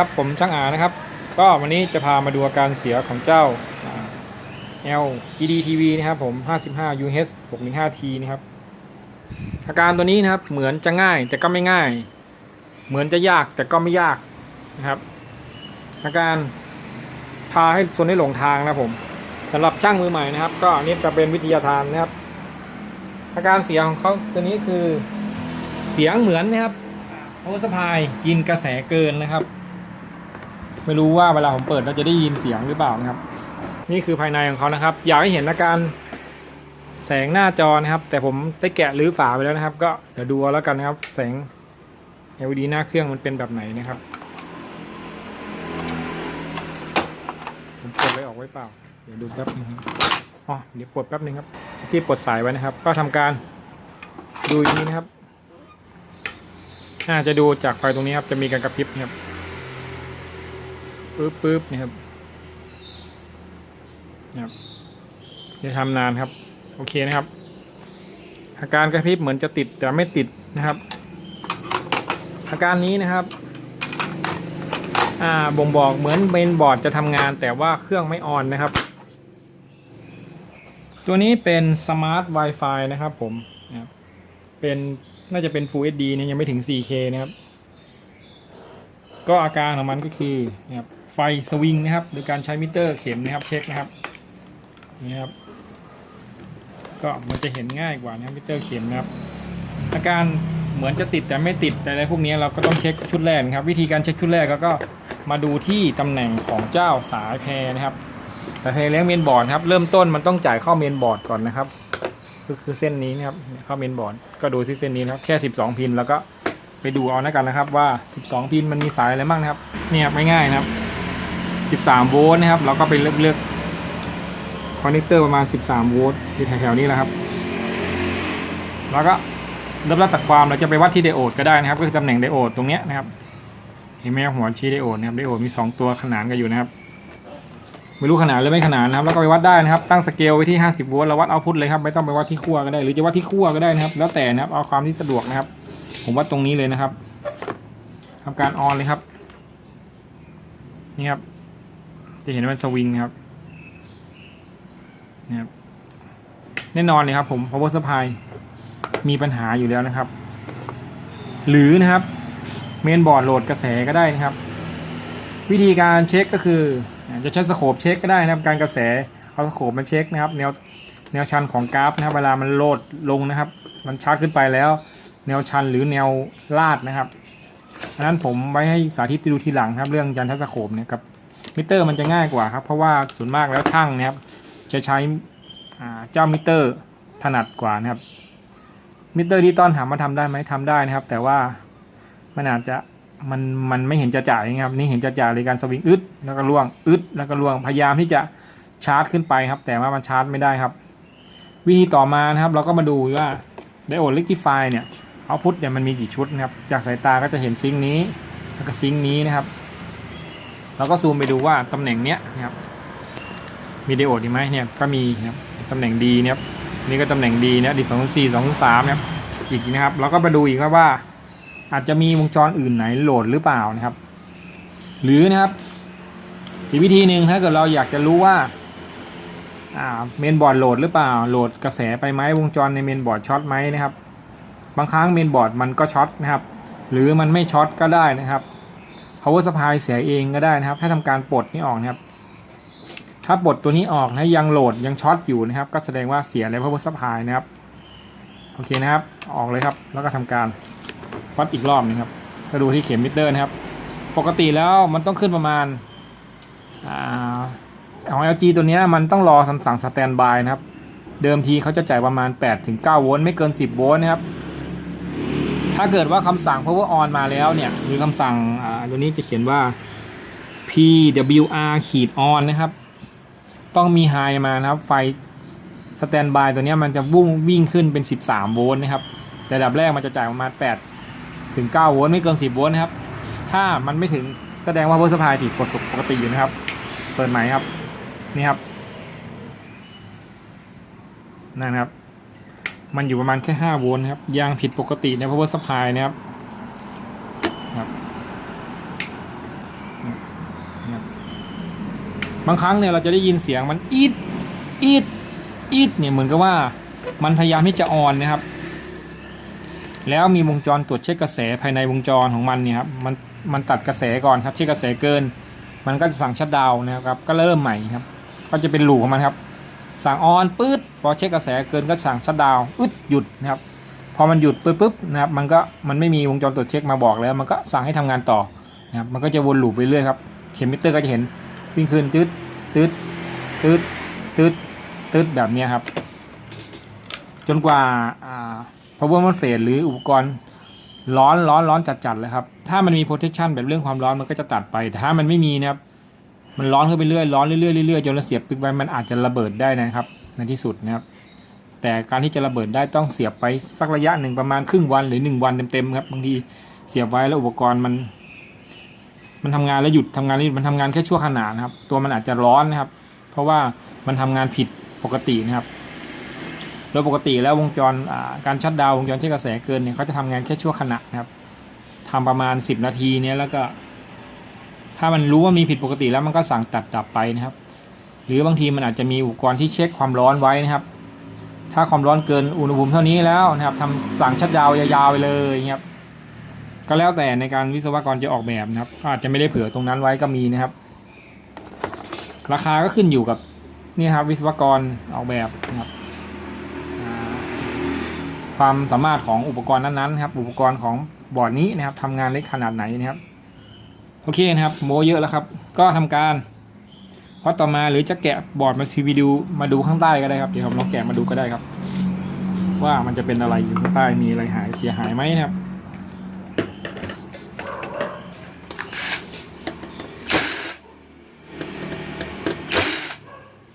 ครับผมช่างอานะครับ ก็วันนี้จะพามาดูอาการเสียของเจ้า LED TV นะครับผม 55 UH 615T นะครับอาการตัวนี้นะครับเหมือนจะง่ายแต่ก็ไม่ง่าย เหมือนจะยากแต่ก็ไม่ยากนะครับ อาการพาให้คนให้หลงทางนะผมสำหรับช่างมือใหม่นะครับ ก็อันนี้จะเป็นวิทยาทานนะครับ อาการเสียของเขาตัวนี้คือเสียงเหมือนนะครับโอเวอร์สปายกินกระแสเกินนะครับ ไม่รู้ว่าเวลาผมเปิดเราจะได้ยินเสียงหรือเปล่านะครับ นี่คือภายในของเขานะครับ อยากให้เห็นอาการแสงหน้าจอนะครับ แต่ผมได้แกะรื้อฝาไปแล้วนะครับ ก็เดี๋ยวดูเอาแล้วกันนะครับ แสง LED หน้าเครื่องมันเป็นแบบไหนนะครับผมปลดเลยออกไว้เปล่า เดี๋ยวดูแป๊บนึงครับอ๋อเดี๋ยวปลดแป๊บนึงครับ ที่ปลดสายไว้นะครับ ก็ทำการดูอย่างนี้นะครับน่าจะดูจากไฟตรงนี้ครับจะมีการกระพริบนะครับ ปึ๊บปึ๊บนี่ครับนะครับเดี๋ยวทำนานครับ โอเคนะครับ อาการกระพริบเหมือนจะติดแต่ไม่ติดนะครับ อาการนี้นะครับอ่าบ่งบอกเหมือนเมนบอร์ดจะทำงานแต่ว่าเครื่องไม่ออนนะครับ ตัวนี้เป็น Smart Wi-Fi นะครับผมนะครับเป็นน่าจะเป็น Full HD เนี่ยยังไม่ถึง 4K นะครับ ก็อาการของมันก็คือนะครับ ไฟสวิงนะครับ โดยการใช้มิเตอร์เข็มนะครับเช็คนะครับนี่ครับ ก็มันจะเห็นง่ายกว่านะครับมิเตอร์เข็มนะครับ อาการเหมือนจะติดแต่ไม่ติดแต่อะไรพวกนี้เราก็ต้องเช็คชุดแรกนะครับ วิธีการเช็คชุดแรกก็ก็มาดูที่ตำแหน่งของเจ้าสายแพรนะครับสายแพรเลี้ยงเมนบอร์ดครับ เริ่มต้นมันต้องจ่ายเข้าเมนบอร์ดก่อนนะครับก็คือเส้นนี้นะครับเข้าเมนบอร์ดก็ดูที่เส้นนี้นะครับแค่ 12 พินแล้วก็ไปดูเอานะกันนะครับว่า 12 พินมันมีสายอะไรบ้างนะครับเนี่ยครับง่ายนะครับ 13 โวลต์นะครับเราก็ไปเลือกเลือกคอนเนคเตอร์ประมาณ 13 โวลต์ที่แถวๆนี้แหละครับ แล้วก็เริ่มรับจากความเราจะไปวัดที่ไดโอดก็ได้นะครับ ก็คือตำแหน่งไดโอดตรงเนี้ยนะครับเห็นไหมหัวชี้ไดโอดนะครับไดโอดมี 2 ตัวขนานกันอยู่นะครับ ไม่รู้ขนาดหรือไม่ขนาดนะครับ แล้วก็ไปวัดได้นะครับ ตั้งสเกลไว้ที่ 50 โวลต์แล้ววัดเอาพุทเลยครับไม่ต้องไปวัดที่ขั้วก็ได้ หรือจะวัดที่ขั้วก็ได้นะครับ แล้วแต่นะครับเอาความที่สะดวกนะครับ ผมวัดตรงนี้เลยนะครับทำการออนเลยครับนี่ครับ จะเห็นว่าเป็นสวิงครับนี่ครับ แน่นอนเลยครับผม power supply มีปัญหาอยู่แล้วนะครับ หรือนะครับ เมนบอร์ดโหลดกระแสก็ได้นะครับ วิธีการเช็คก็คือจะใช้สโคปเช็คก็ได้นะครับ การกระแสเอาสโคปมาเช็คนะครับ แนวแนวชันของกราฟนะครับ เวลามันโหลดลงนะครับ มันชาร์จขึ้นไปแล้ว แนวชันหรือแนวลาดนะครับอันนั้นผมไว้ให้สาธิตดูทีหลังครับ เรื่องยันทัศโคปเนี่ยครับ มิเตอร์มันจะง่ายกว่าครับ เพราะว่าส่วนมากแล้วช่างเนะครับ จะใช้เจ้ามิเตอร์ถนัดกว่านะครับ มิเตอร์ดิจิตอลถามว่าทำได้ไหมทำได้นะครับ แต่ว่ามันอาจจะมันมันไม่เห็นจะจ่ายนะครับ นี่เห็นจะจ่ายเลยการสวิงอึดแล้วก็ล่วงอึดแล้วก็ล่วงพยายามที่จะชาร์จขึ้นไปครับ แต่ว่ามันชาร์จไม่ได้ครับ วิธีต่อมานะครับ เราก็มาดูว่าไดโอดลิก i ฟายเนี่ยเอาพุทเนี่ยมันมีกี่ชุดนะครับ จากสายตาก็จะเห็นซิงค์นี้ แล้วก็ซิงค์นี้นะครับ เราก็ซูมไปดูว่าตำแหน่งเนี้ยนะครับมีไดโอดดีไหมเนี่ยก็มีนะครับตำแหน่งดีนะครับนี่ก็ตำแหน่งดีนะดีสองสี่สองสามนะครับอีกนะครับเราก็มาดูอีกครับว่า อาจจะมีวงจรอื่นไหนโหลดหรือเปล่านะครับ หรือนะครับอีกวิธีหนึ่งถ้าเกิดเราอยากจะรู้ว่าเมนบอร์ดโหลดหรือเปล่า โหลดกระแสไปไหมวงจรในเมนบอร์ดช็อตไหมนะครับ บางครั้งเมนบอร์ดมันก็ช็อตนะครับ หรือมันไม่ช็อตก็ได้นะครับ power supply เสียเองก็ได้นะครับ ให้ทำการปลดนี่ออกนะครับ ถ้าปลดตัวนี้ออกนะยังโหลดยังช็อตอยู่นะครับ ก็แสดงว่าเสียแล้ว power supply นะครับ โอเคนะครับ ออกเลยครับ แล้วก็ทำการวัดอีกรอบนึงครับก็ดูที่เข็มมิเตอร์นะครับ ปกติแล้วมันต้องขึ้นประมาณอของ LG ตัวนี้มันต้องรอสั่งสแตนบายนะครับ เดิมทีเขาจะจ่ายประมาณ8-9โวลต์ไม่เกิน 10 โวลต์นะครับ ถ้าเกิดว่าคำสั่ง power on มาแล้วเนี่ยหรือคำสั่งอ่าตัวนี้จะเขียนว่า PWR ขีด on นะครับ ต้องมีไฮมานะครับ ไฟสแตนบายตัวนี้มันจะวุ่งวิ่งขึ้นเป็น 13 โวลต์นะครับ แต่ดับแรกมันจะจ่ายประมาณ 8 ถึง 9 โวลต์ไม่เกิน 10 โวลต์นะครับ ถ้ามันไม่ถึงแสดงว่า power supply ผิดปกติอยู่นะครับ เปิดใหม่ครับ นี่ครับนั่นครับ มันอยู่ประมาณแค่5โวลต์ครับยังผิดปกติใน power supply นะครับบนะครับบางครั้งเนี่ยเราจะได้ยินเสียงมันอีดอีดอีดเนี่ยเหมือนกับว่ามันพยายามที่จะออนนะครับ แล้วมีวงจรตรวจเช็คกระแสภายในวงจรของมันเนี่ยครับมันมันตัดกระแสก่อนครับเช็คกระแสเกิน มันก็จะสั่งชัดดาวนะครับ ก็เริ่มใหม่ครับ ก็จะเป็นหลูของมันครับ สั่งออนปื๊ด พอเช็คกระแสเกินก็สั่งชัดดาวอึดหยุดนะครับพอมันหยุดปุ๊บปุ๊บนะครับมันก็มันไม่มีวงจรตรวจเช็คมาบอกแล้ว มันก็สั่งให้ทำงานต่อนะครับมันก็จะวนลูปไปเรื่อยครับเข็มมิเตอร์ก็จะเห็นวิ่งขึ้นตืดตืดตืดตืดตืดแบบนี้ครับ จนกว่าอ่า power มันเฟดหรืออุปกรณ์ร้อนร้อนร้อนจัดๆเลยครับ ถ้ามันมี protection แบบเรื่องความร้อนมันก็จะตัดไป แต่ถ้ามันไม่มีนะครับ มันร้อนขึ้นไปเรื่อยร้อนเรื่อยๆเรื่อยๆจนเราเสียบปลั๊กไว้มันอาจจะระเบิดได้นะครับ ในที่สุดนะครับ แต่การที่จะระเบิดได้ต้องเสียบไปสักระยะหนึ่งประมาณครึ่งวันหรือหนึ่งวันเต็มๆครับบางทีเสียบไว้แล้วอุปกรณ์มัน มันทำงานแล้วหยุดทำงานแล้วหยุดมันทำงานแค่ชั่วขณะนะครับ ตัวมันอาจจะร้อนนะครับ เพราะว่ามันทำงานผิดปกตินะครับโดยปกติแล้ววงจรการชัดดาววงจรเช็คกระแสเกินเนี่ยเขาจะทำงานแค่ชั่วขณะนะครับทำประมาณ 10 นาทีเนี่ยแล้วก็ ถ้ามันรู้ว่ามีผิดปกติแล้วมันก็สั่งตัดดับไปนะครับ รือบางทีมันอาจจะมีอุปกรณ์ที่เช็คความร้อนไว้นะครับ ถ้าความร้อนเกินอุณหภูมิเท่านี้แล้วนะครับทำสั่งชัดดาวยาวๆไปเลยครับก็แล้วแต่ในการวิศวกรจะออกแบบนะครับ อาจจะไม่ได้เผื่อตรงนั้นไว้ก็มีนะครับ ราคาก็ขึ้นอยู่กับนี่ครับวิศวกรออกแบบนะครับความสามารถของอุปกรณ์นั้นๆครับ อุปกรณ์ของบอร์ดนี้นะครับทำงานเล็กขนาดไหนนะครับ โอเคนะครับ โมเยอะแล้วครับ ก็ทำการ เพราะต่อมาหรือจะแกะบอร์ดมาซีวีดูมาดูข้างใต้ก็ได้ครับเดี๋ยวผมลองแกะมาดูก็ได้ครับ ว่ามันจะเป็นอะไรอยู่ข้างใต้มีอะไรหายเสียหายไหมนะครับ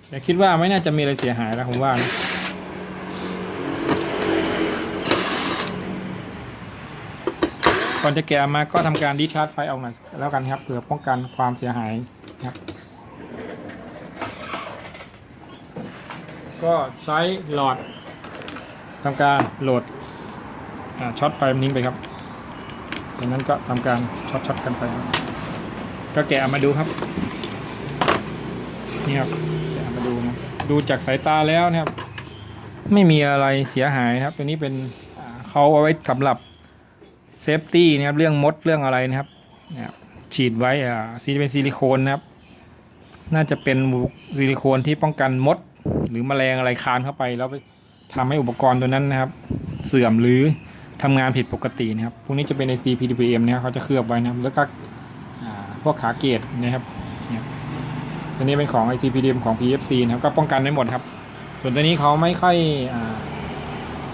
แต่คิดว่าไม่น่าจะมีอะไรเสียหายแล้วผมว่านะก่อนจะแกะมาก็ทำการดีชาร์จไฟออกหน่อยแล้วกันครับเพื่อป้องกันความเสียหายครับ ก็ใช้หลอดทำการโหลดช็อตไฟมันทิ้งไปครับจากนั้นก็ทำการช็อตช็อตกันไป ก็แกะมาดูครับนี่ครับแกะมาดูนะดูจากสายตาแล้วนะครับ ไม่มีอะไรเสียหายนะครับ ตัวนี้เป็นเขาเอาไว้สำหรับเซฟตี้นะครับเรื่องมดเรื่องอะไรนะครับนี่ยฉีดไว้อ่าซีเป็นซิลิโคนนะครับ น่าจะเป็นซิลิโคนที่ป้องกันมด หรือแมลงอะไรคานเข้าไป แล้วไปทำให้อุปกรณ์ตัวนั้นนะครับ เสื่อมหรือทำงานผิดปกตินะครับ พวกนี้จะเป็นใน CPDPM นะครับเขาจะเคลือบไว้นะครับ แล้วก็พวกขาเกตนะครับตัวนี้เป็นของ ICPDM ของ PFC นะครับ ก็ป้องกันได้หมดครับ ส่วนตัวนี้เขาไม่ค่อยอ,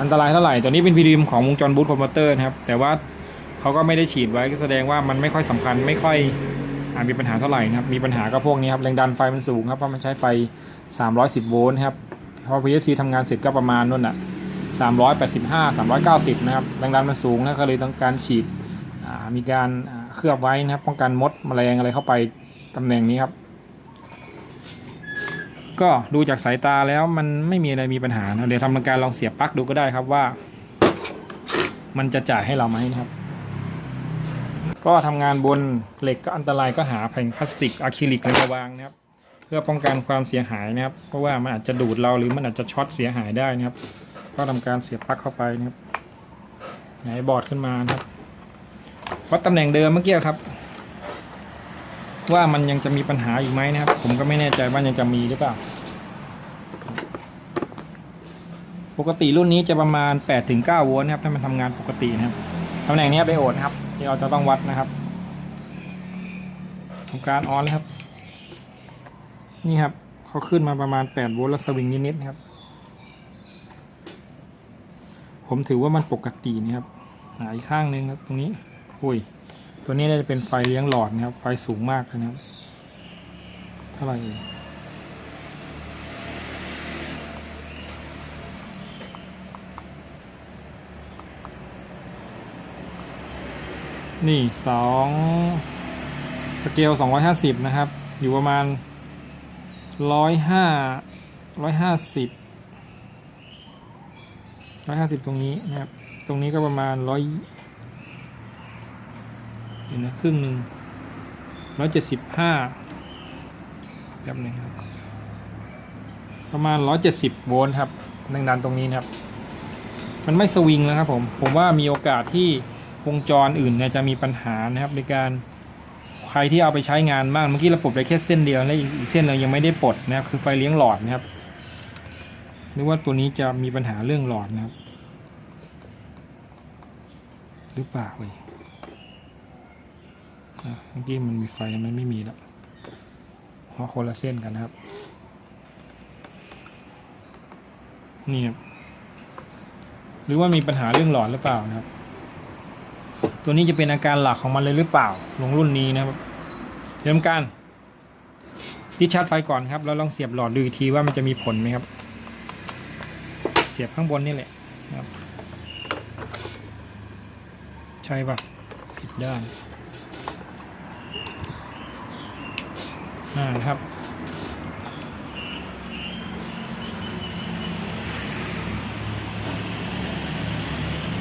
อันตรายเท่าไหร่ ตัวนี้เป็น PDM ของวงจรบูทคอมพิวเตอร์นะครับ แต่ว่าเขาก็ไม่ได้ฉีดไว้ก็แสดงว่ามันไม่ค่อยสำคัญไม่ค่อยอมีปัญหาเท่าไหร่นะครับ มีปัญหาก็พวกนี้ครับ แรงดันไฟมันสูงครับ เพราะมันใช้ไฟ 310 โวลต์ครับพอ PFC ทำงานเสร็จก็ประมาณนั่นน่ะ385 390 นะครับแรงดันมันสูงนะก็เลยต้องการฉีดมีการเคลือบไว้นะครับป้องกันมดแมลงอะไรเข้าไปตำแหน่งนี้ครับ ก็ดูจากสายตาแล้วมันไม่มีอะไรมีปัญหานะเดี๋ยวทำการลองเสียบปลั๊กดูก็ได้ครับว่า มันจะจ่ายให้เราไหมนะครับ ก็ทำงานบนเหล็กก็อันตรายก็หาแผ่นพลาสติกอะคริลิกมาวางนะครับ พื่อป้องกันความเสียหายนะครับ เพราะว่ามันอาจจะดูดเราหรือมันอาจจะช็อตเสียหายได้นะครับ ก็ทำการเสียบปลั๊กเข้าไปนะครับไหนบอร์ดขึ้นมานะครับวัดตำแหน่งเดิมเมื่อกี้ครับ ว่ามันยังจะมีปัญหาอยู่ไหมนะครับ ผมก็ไม่แน่ใจว่ายังจะมีหรือเปล่า ปกติรุ่นนี้จะประมาณ 8-9 โวลต์นะครับถ้ามันทำงานปกตินะครับตำแหน่งนี้ไปโอดนะครับ ที่เราจะต้องวัดนะครับทำการออนแล้วครับ นี่ครับเขาขึ้นมาประมาณ 8 โวลต์แล้วสวิงนิดๆครับ ผมถือว่ามันปกตินะครับหาอีกข้างหนึงครับตรงนี้อุ้ย ตัวนี้น่าจะเป็นไฟเลี้ยงหลอดนะครับ ไฟสูงมากนะครับ เท่าไหร่นี่สองสเกลสองร้อยห้าสิบนะครับ อยู่ประมาณ ร้อยห้าร้อยห้าสิบร้อยห้าสิบตรงนี้นะครับ ตรงนี้ก็ประมาณร้อยเห็นไหมครึ่งหนึ่งร้อยเจ็ดสิบห้าแบบนึงครับ ประมาณร้อยเจ็ดสิบโวลต์ครับแรงดันตรงนี้นะครับ มันไม่สวิงนะครับผม ผมว่ามีโอกาสที่วงจรอื่นเนี่ยจะมีปัญหานะครับในการ ใครที่เอาไปใช้งานบ้างเมื่อกี้เราปลดไปแค่เส้นเดียวและอีกเส้นเรายังไม่ได้ปลดนะครับคือไฟเลี้ยงหลอดนะครับหรือว่าตัวนี้จะมีปัญหาเรื่องหลอดนะครับ หรือเปล่าเว้ยเมื่อกี้มันมีไฟมันไม่มีแล้วเพราะคนละเส้นกันนะครับ นี่ครับหรือว่ามีปัญหาเรื่องหลอดหรือเปล่านะครับ ตัวนี้จะเป็นอาการหลักของมันเลยหรือเปล่าลงรุ่นนี้นะครับเริ่มการที่ชาร์จไฟก่อนครับแล้วลองเสียบหลอดดูอีกทีว่ามันจะมีผลไหมครับ เสียบข้างบนนี่แหละนะครับ ใช่ปะผิดด้านอ่านะครับ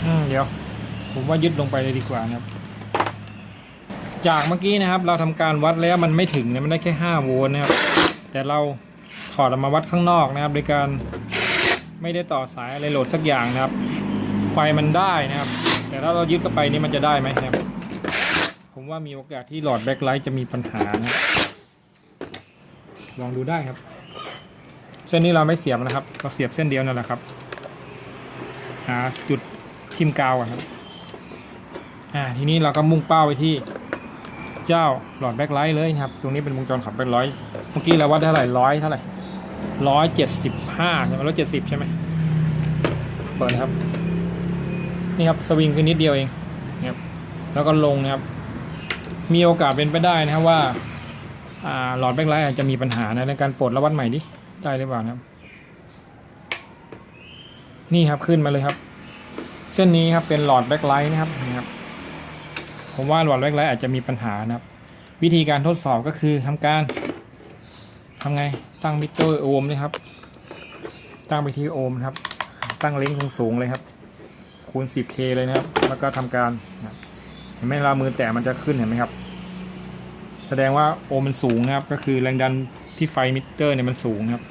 อืมเดี๋ยว ผมว่ายึดลงไปเลยดีกว่านะครับ จากเมื่อกี้นะครับ เราทำการวัดแล้วมันไม่ถึงนะมันได้แค่5โวลต์นะครับ แต่เราถอดออกมาวัดข้างนอกนะครับ โดยการไม่ได้ต่อสายอะไรโหลดสักอย่างนะครับ ไฟมันได้นะครับ แต่ถ้าเรายึดเข้าไปนี่มันจะได้ไหมนะครับ ผมว่ามีโอกาสที่หลอดแบ็คไลท์จะมีปัญหานะลองดูได้ครับ เส้นนี้เราไม่เสียบนะครับ เราเสียบเส้นเดียวนั่นแหละครับ หาจุดทิมกาวครับ อ่าทีนี้เราก็มุ่งเป้าไปที่เจ้าหลอดแบ็คไลท์เลยนะครับ ตรงนี้เป็นวงจรขับแบ็คไลท์เมื่อกี้เราวัดเท่าไหร่ร้อยเท่าไหร่ร้อยเจ็ดสิบห้าใช่ไหมร้อยเจ็ดสิบใช่ไหมเปิดครับนี่ครับสวิงคือนิดเดียวเองนะครับแล้วก็ลงนะครับ มีโอกาสเป็นไปได้นะครับว่าอ่าหลอดแบ็คไลท์อาจจะมีปัญหานะในการปลดแล้ววัดใหม่ดิได้หรือเปล่านะครับนี่ครับขึ้นมาเลยครับ เส้นนี้ครับเป็นหลอดแบ็คไลท์นะครับนี่ครับ ผมว่าหลอดแบ็คไลท์อาจจะมีปัญหานะครับ วิธีการทดสอบก็คือทำการทำไงตั้งมิเตอร์โอห์มเลยครับ ตั้งไปที่โอห์มครับ ตั้งเล้งสูงๆเลยครับ คูณ 10k เลยนะครับ แล้วก็ทำการเห็นไหมเรามือแตะมันจะขึ้นเห็นไหมครับ แสดงว่าโอห์มมันสูงนะครับ ก็คือแรงดันที่ไฟมิเตอร์เนี่ยมันสูงครับ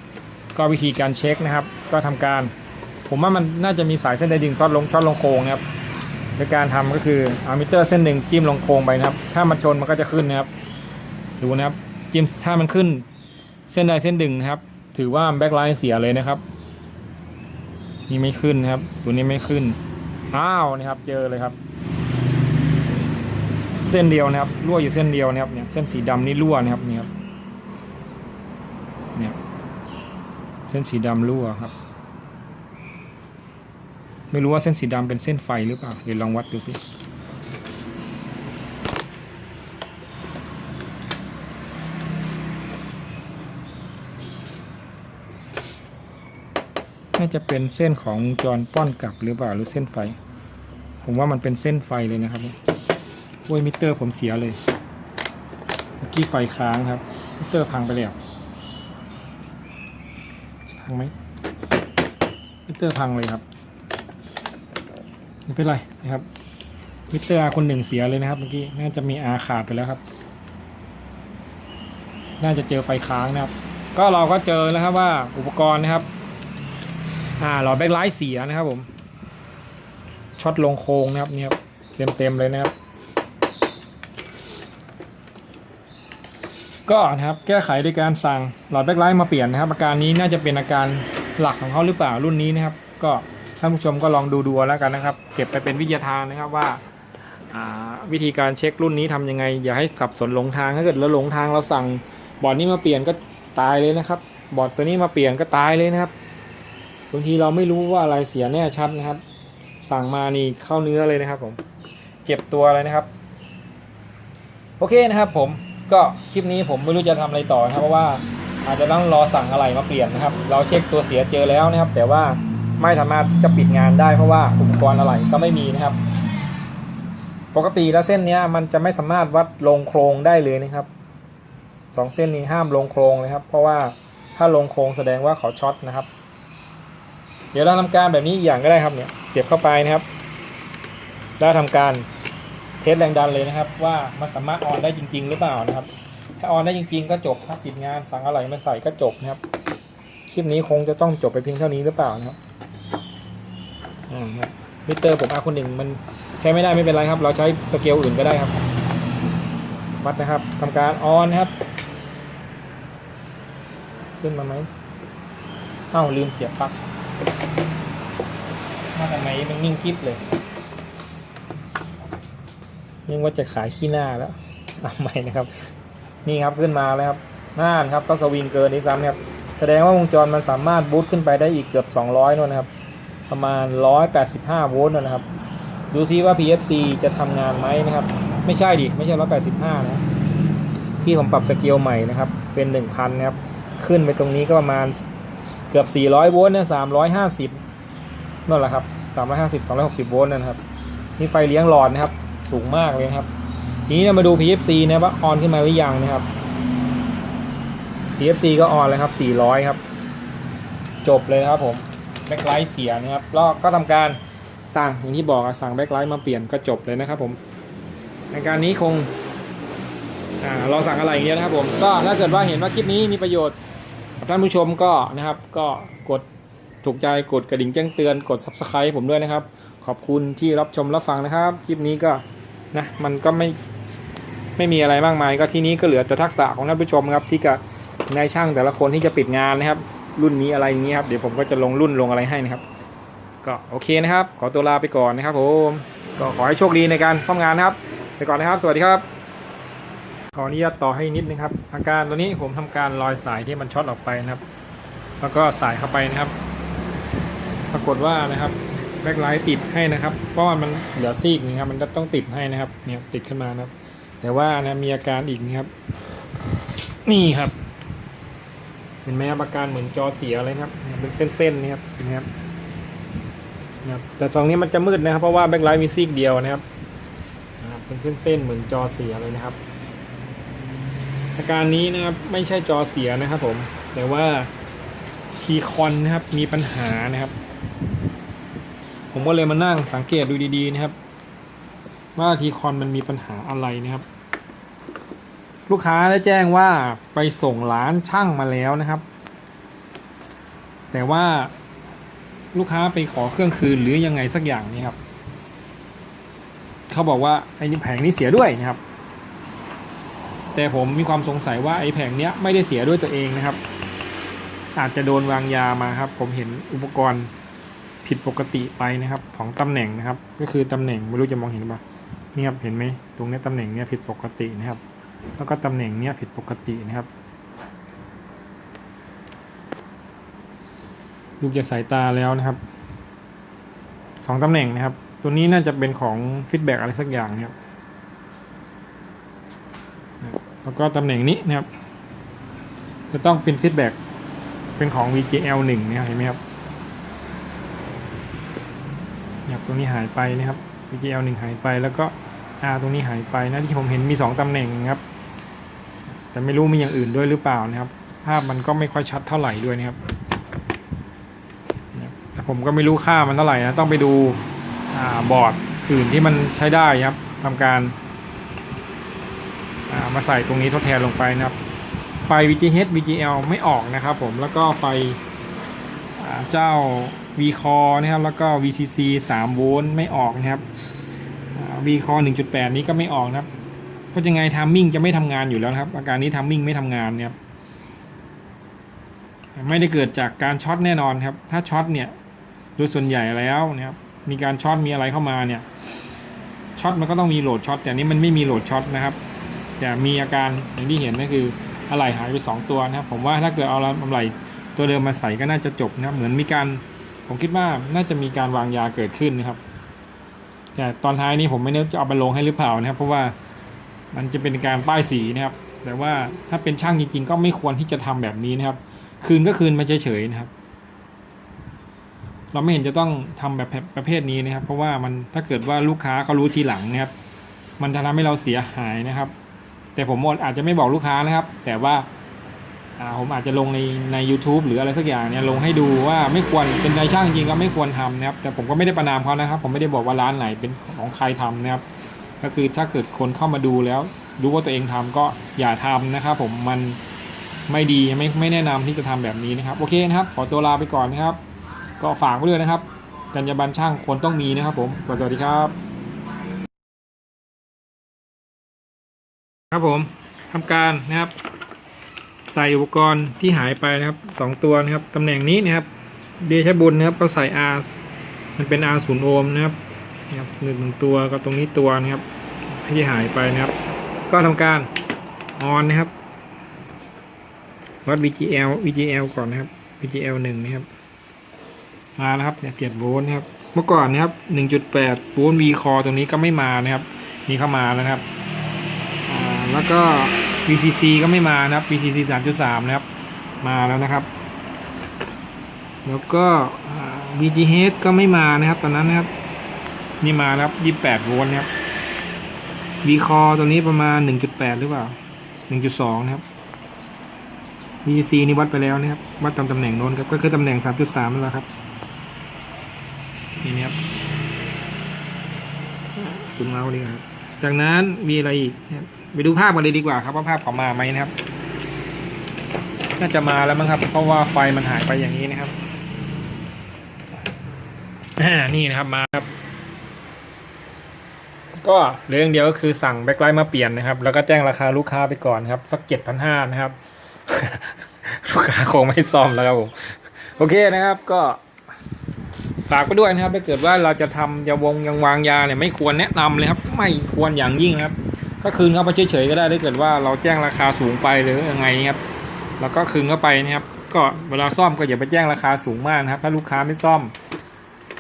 ก็วิธีการเช็คนะครับ ก็ทำการ ผมว่ามันน่าจะมีสายเส้นใดดึงซอดลงช็อตลงโค้งนะครับ ในการทำก็คือเอามิเตอร์เส้นหนึ่งจิ้มลงโค้งไปนะครับ ถ้ามันชนมันก็จะขึ้นนะครับ ดูนะครับ จิ้มถ้ามันขึ้นเส้นใดเส้นดึงนะครับ ถือว่าแบ็คไลน์เสียเลยนะครับ นี่ไม่ขึ้นนะครับ ตัวนี้ไม่ขึ้น อ้าวนะครับ เจอเลยครับ เส้นเดียวนะครับรั่วอยู่เส้นเดียวนะครับ เนี่ย เส้นสีดำนี่รั่วนะครับนี่ครับ เนี่ย เส้นสีดำรั่วครับ ไม่รู้ว่าเส้นสีดำเป็นเส้นไฟหรือเปล่า เดี๋ยวลองวัดดูสิ น่าจะเป็นเส้นของวงจรป้อนกลับหรือเปล่าหรือเส้นไฟ ผมว่ามันเป็นเส้นไฟเลยนะครับโอ้ยมิเตอร์ผมเสียเลย เมื่อกี้ไฟค้างครับ มิเตอร์พังไปแล้วพังไหมมิเตอร์พังเลยครับ ไม่เป็นไรนะครับมิเตอร์อาคนหนึ่งเสียเลยนะครับเมื่อกี้น่าจะมีอาขาดไปแล้วครับ น่าจะเจอไฟค้างนะครับ ก็เราก็เจอแล้วครับว่าอุปกรณ์นะครับ อ่าหลอดแบ็คไลท์เสียนะครับผมช็อตลงโค้งนะครับเนี่ยเต็มเต็มเลยนะครับ ก็นะครับแก้ไขโดยการสั่งหลอดแบ็คไลท์มาเปลี่ยนนะครับ อาการนี้น่าจะเป็นอาการหลักของเขาหรือเปล่ารุ่นนี้นะครับ ก็ ท่านผู้ชมก็ลองดูดูแล้วกันนะครับ เก็บไปเป็นวิทยาทานนะครับว่าวิธีการเช็ครุ่นนี้ทำยังไง อย่าให้สับสนหลงทางถ้าเกิดเราหลงทางเราสั่งบอร์ดนี้มาเปลี่ยนก็ตายเลยนะครับ บอร์ดตัวนี้มาเปลี่ยนก็ตายเลยนะครับบางทีเราไม่รู้ว่าอะไรเสียแน่ชัดนะครับ สั่งมานี่เข้าเนื้อเลยนะครับผมเจ็บตัวเลยนะครับ โอเคนะครับผมก็คลิปนี้ผมไม่รู้จะทำอะไรต่อนะครับเพราะว่าอาจจะต้องรอสั่งอะไรมาเปลี่ยนนะครับ เราเช็คตัวเสียเจอแล้วนะครับ แต่ว่า ไม่สามารถจะปิดงานได้เพราะว่าอุปกรณ์อะไรก็ไม่มีนะครับ ปกติแล้วเส้นนี้มันจะไม่สามารถวัดลงโครงได้เลยนะครับสองเส้นนี้ห้ามลงโครงเลยครับ เพราะว่าถ้าลงโครงแสดงว่าเขาช็อตนะครับ เดี๋ยวเราทำการแบบนี้อีกอย่างก็ได้ครับเนี่ยเสียบเข้าไปนะครับ แล้วทำการเทสแรงดันเลยนะครับ ว่ามันสามารถออนได้จริง ๆ หรือเปล่านะครับ ถ้าออนได้จริง ๆ ก็จบครับปิดงานสั่งอะไรมาใส่ก็จบนะครับคลิปนี้คงจะต้องจบไปเพียงเท่านี้หรือเปล่านะครับ มิเตอร์ผมอาคุณหนึ่งมันใช้ไม่ได้ไม่เป็นไรครับ เราใช้สเกลอื่นก็ได้ครับ วัดนะครับทำการออนครับ ขึ้นมาไหมเอ้าลืมเสียบปลั๊กมาทำไมมันนิ่งกิ๊บเลยยังว่าจะขายขี้หน้าแล้วทำไมนะครับ นี่ครับขึ้นมาแล้วครับน่านครับก็สวิงเกินนี้ซ้ำครับ แสดงว่าวงจรมันสามารถบูตขึ้นไปได้อีกเกือบ 200นู่นนะครับ ประมาณ 185 โวลต์นู่นนะครับ ดูซิว่า PFC จะทำงานไหมนะครับ ไม่ใช่ดิ ไม่ใช่ 185 นะ ที่ผมปรับสเกลใหม่นะครับ เป็น 1,000 นะครับ ขึ้นไปตรงนี้ก็ประมาณเกือบ 400 โวลต์นะ350 นั่นแหละครับ 350 260 โวลต์นะครับ นี่ไฟเลี้ยงหลอดนะครับ สูงมากเลยครับ ทีนี้เรามาดู PFC นะว่าออนขึ้นมาหรือยังนะครับ PFC ก็ออนแล้วครับ 400 ครับ จบเลยครับผม แบ็คไลท์เสียนะครับแล้วก็ทำการสั่งอย่างที่บอกสั่งแบ็คไลท์มาเปลี่ยนก็จบเลยนะครับผม ในการนี้คงเราสั่งอะไรอย่างเงี้ยนะครับผม ก็ถ้าเกิดว่าเห็นว่าคลิปนี้มีประโยชน์กับท่านผู้ชมก็นะครับ ก็กดถูกใจกดกระดิ่งแจ้งเตือนกด subscribe ผมด้วยนะครับ ขอบคุณที่รับชมรับฟังนะครับ คลิปนี้ก็นะมันก็ไม่ไม่มีอะไรมากมาย ก็ที่นี้ก็เหลือแต่ทักษะของท่านผู้ชมครับที่จะนายช่างแต่ละคนที่จะปิดงานนะครับ รุ่นนี้อะไรอย่างนี้ครับเดี๋ยวผมก็จะลงรุ่นลงอะไรให้นะครับ ก็โอเคนะครับ ขอตัวลาไปก่อนนะครับผมก็ขอให้โชคดีในการซ่อมงานนะครับ ไปก่อนนะครับ สวัสดีครับ ขออนุญาตต่อให้นิดนะครับ อาการตัวนี้ผมทำการลอยสายที่มันช็อตออกไปนะครับ แล้วก็สายเข้าไปนะครับ ปรากฏว่านะครับแบ็คไลท์ติดให้นะครับ เพราะว่ามันเหลือซีกนะครับ มันจะต้องติดให้นะครับ เนี่ยติดขึ้นมานะครับ แต่ว่านะมีอาการอีกนะครับ นี่ครับ ห็นไหมครับอาการเหมือนจอเสียเลยครับเนี่ยเป็นเส้นๆนี่ครับเห็นะครับนะครับแต่ตรงนี้มันจะมืดนะครับ เพราะว่าแบ็คไลท์มีซีกเดียวนะครับนะครับเป็นเส้นๆเหมือนจอเสียเลยนะครับ อาการนี้นะครับไม่ใช่จอเสียนะครับ ผม แต่ว่าทีคอนนะครับมีปัญหานะครับ ผมก็เลยมานั่งสังเกตดูดีๆนะครับ ว่าทีคอนมันมีปัญหาอะไรนะครับ ลูกค้าได้แจ้งว่าไปส่งร้านช่างมาแล้วนะครับ แต่ว่าลูกค้าไปขอเครื่องคืนหรือยังไงสักอย่างนี่ครับ เขาบอกว่าไอ้นี่แผงนี้เสียด้วยนะครับ แต่ผมมีความสงสัยว่าไอ้แผงเนี้ยไม่ได้เสียด้วยตัวเองนะครับ อาจจะโดนวางยามาครับ ผมเห็นอุปกรณ์ผิดปกติไปนะครับของตำแหน่งนะครับ ก็คือตำแหน่งไม่รู้จะมองเห็นหรือเปล่านี่ครับเห็นไหมตรงนี้ตำแหน่งเนี้ยผิดปกตินะครับ แล้วก็ตำแหน่งเนี้ยผิดปกตินะครับ ดูจากสายตาแล้วนะครับสองตำแหน่งนะครับ ตัวนี้น่าจะเป็นของฟีดแบ็อะไรสักอย่างนะครับแล้วก็ตำแหน่งนี้นะครับ จะต้องเป็นฟีดแบ็กเป็นของ VGL 1นะครับเห็นไหมครับเนี่ยตรงนี้หายไปนะครับ VGL 1หายไปแล้วก็ R ตรงนี้หายไปนะที่ผมเห็นมี 2ตำแหน่งนะครับ แต่ไม่รู้มีอย่างอื่นด้วยหรือเปล่านะครับ ภาพมันก็ไม่ค่อยชัดเท่าไหร่ด้วยนะครับแต่ผมก็ไม่รู้ค่ามันเท่าไหร่นะต้องไปดูอบอร์ดอื่นที่มันใช้ได้ครับทำการามาใส่ตรงนี้ทดแทนลงไปนะครับ ไฟ VGH VGL ไม่ออกนะครับผมแล้วก็ไฟเจ้า Vcore นะครับแล้วก็ VCC 3 โวลต์ไม่ออกนะครับอ่า Vcore 1.8 นี้ก็ไม่ออกนะครับ เพราะยังไงทามมิ่งจะไม่ทำงานอยู่แล้วครับอาการนี้ทามมิ่งไม่ทำงานเนี่ยไม่ได้เกิดจากการช็อตแน่นอนครับ ถ้าช็อตเนี่ยโดยส่วนใหญ่แล้วนะครับมีการช็อตมีอะไรเข้ามาเนี่ยช็อตมันก็ต้องมีโหลดช็อตแต่นนี้มันไม่มีโหลดช็อตนะครับ แต่มีอาการอย่างที่เห็นก็คืออะไหล่หายไป 2 ตัวนะครับ ผมว่าถ้าเกิดเอาอะไหล่ตัวเดิมมาใส่ก็น่าจะจบนะครับ เหมือนมีการผมคิดว่าน่าจะมีการวางยาเกิดขึ้นนะครับแต่ตอนท้ายนี้ผมไม่แน่จะเอาไปลงให้หรือเปล่านะครับ เพราะว่า มันจะเป็นการป้ายสีนะครับ แต่ว่าถ้าเป็นช่างจริงๆ ก็ไม่ควรที่จะทำแบบนี้นะครับ คืนก็คืนมาเฉยๆนะครับ เราไม่เห็นจะต้องทำแบบประเภทนี้นะครับ เพราะว่ามันถ้าเกิดว่าลูกค้าเขารู้ทีหลังนะครับ มันจะทำให้เราเสียหายนะครับ แต่ผมอาจจะไม่บอกลูกค้านะครับ แต่ว่าผมอาจจะลงในใน u t u b e หรืออะไรสักอย่างเนี่ยลงให้ดูว่าไม่ควรเป็นนายช่างจริงก็ไม่ควรทำนะครับ แต่ผมก็ไม่ได้ประนามเขานะครับ ผมไม่ได้บอกว่าร้านไหนเป็นของใครทำนะครับ ก็คือถ้าเกิดคนเข้ามาดูแล้วรู้ว่าตัวเองทำก็อย่าทำนะครับผมมันไม่ดีไม่ไม่แนะนำที่จะทำแบบนี้นะครับ โอเคนะครับ ขอตัวลาไปก่อนนะครับ ก็ฝากไว้ด้วยนะครับจรรยาบรรณช่างควรต้องมีนะครับผมสวัสดีครับ ครับผมทำการนะครับใส่อุปกรณ์ที่หายไปนะครับสองตัวนะครับตำแหน่งนี้นะครับเดชบุญนะครับก็ใส่ R มันเป็น R ศูนย์โอห์มนะครับ นะครับหนึ่งตัวก็ตรงนี้ตัวนะครับที่หายไปนะครับ ก็ทำการออนนะครับวัด VGL VGL ก่อนนะครับ VGL หนึ่งนะครับมานะครับเนี่ยเจ็ดโวลต์นะครับเมื่อก่อนนะครับหนึ่งจุดแปดโวลต์ V คอตรงนี้ก็ไม่มานะครับนี่เข้ามาแล้วนะครับอ่าแล้วก็ VCC ก็ไม่มานะครับ VCC 3.3 นะครับ มาแล้วนะครับ แล้วก็ VGH ก็ไม่มานะครับ ตอนนั้นนะครับ นี่มาแล้วครับ28โวลต์นะครับ V core ตัวนี้ประมาณ1.8หรือเปล่า1.2นะครับ VCC นี่วัดไปแล้วนะครับ วัดตามตำแหน่งโน้นครับ ก็คือตำแหน่ง3.3นั่นแหละครับ นี่นะครับซูมเมาส์ดีกว่าครับ จากนั้นมีอะไรอีกนะครับไปดูภาพกันเลยดีกว่าครับว่าภาพเขามาไหมนะครับ น่าจะมาแล้วมั้งครับ เพราะว่าไฟมันหายไปอย่างนี้นะครับนี่นะครับมาครับ ก็เรื่องเดียวก็คือสั่งแบ็คไลท์มาเปลี่ยนนะครับ แล้วก็แจ้งราคาลูกค้าไปก่อนครับ สักเจ็ดพันห้านะครับ ลูกค้าคงไม่ซ่อมแล้วครับผมโอเคนะครับก็ฝากไปด้วยนะครับ ถ้าเกิดว่าเราจะทำยาวงยังวางยาเนี่ยไม่ควรแนะนำเลยครับ ไม่ควรอย่างยิ่งนะครับ ก็คืนเข้าไปเฉยๆก็ได้ถ้าเกิดว่าเราแจ้งราคาสูงไปหรือยังไงครับแล้วก็คืนเข้าไปนะครับ ก็เวลาซ่อมก็อย่าไปแจ้งราคาสูงมากนะครับ ถ้าลูกค้าไม่ซ่อม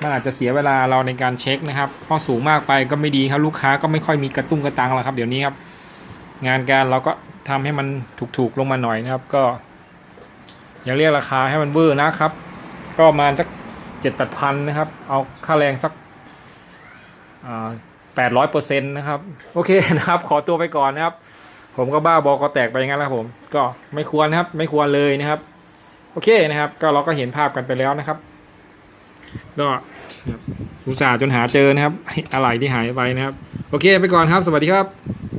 มันอาจจะเสียเวลาเราในการเช็คนะครับพราะสูงมากไปก็ไม่ดีครับลูกค้าก็ไม่ค่อยมีกระตุ้งกระตังแล้วครับ เดี๋ยวนี้ครับ งานการเราก็ทำให้มันถูกๆลงมาหน่อยนะครับ ก็ อย่าเรียกราคาให้มันเวอร์นะครับ ก็มาสักเจ็ดแปดพันนะครับ เอาค่าแรงสักแปดร้อยเปอร์เซ็นต์นะครับ โอเคนะครับ ขอตัวไปก่อนนะครับ ผมก็บ้าบอกอแตกไปงั้นและครับผม ก็ไม่ควรนะครับ ไม่ควรเลยนะครับ โอเคนะครับ ก็เราก็เห็นภาพกันไปแล้วนะครับ ก็นะครับอุตส่าห์จนหาเจอนะครับ อะไรที่หายไปนะครับ โอเค ไปก่อนครับ สวัสดีครับ